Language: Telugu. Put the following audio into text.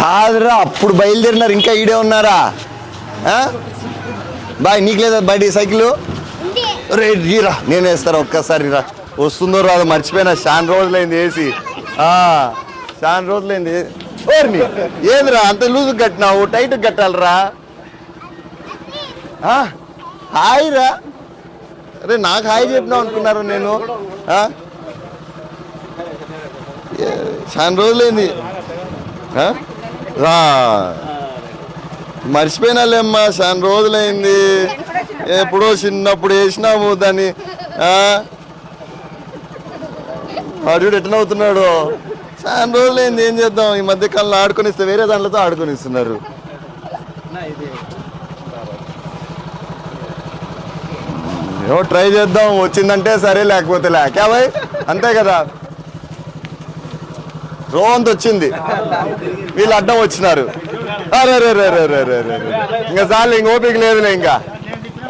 కాదురా అప్పుడు బయలుదేరినారు ఇంకా ఈడే ఉన్నారా? బాయ్ నీకు లేదా బయట సైకిల్? రే రీరా నేను వేస్తారా ఒక్కసారి రా. వస్తుందో రాదో మర్చిపోయినా చాలా రోజులైంది వేసి చాలా రోజులైంది. ఓర్ని ఏందిరా అంత లూజు కట్టినావు టైట్ కట్టాలరా? హాయ్ రా అరే నాకు హాయ్ చెప్పినావు అనుకున్నారు నేను? చాలా రోజులైంది. ఆ? రా. మర్చిపోయినాలేమ్మా చాలా రోజులైంది. ఎప్పుడో చిన్నప్పుడు వేసినాము దాన్ని. అడుగుడు వాడు చాలా రోజులైంది ఏం చేద్దాం? ఈ మధ్య కాలంలో ఆడుకొనిస్తే వేరే దాంట్లతో ఆడుకొనిస్తున్నారు. ఏమో ట్రై చేద్దాం వచ్చిందంటే సరే లేకపోతే లేకే. అంతే కదా. రోంత వచ్చింది. వీళ్ళు అడ్డం వచ్చినారు. అరే రే రే రే రే రే రే. ఇంకా చాలు ఇంక ఓపిక లేదులే ఇంకా.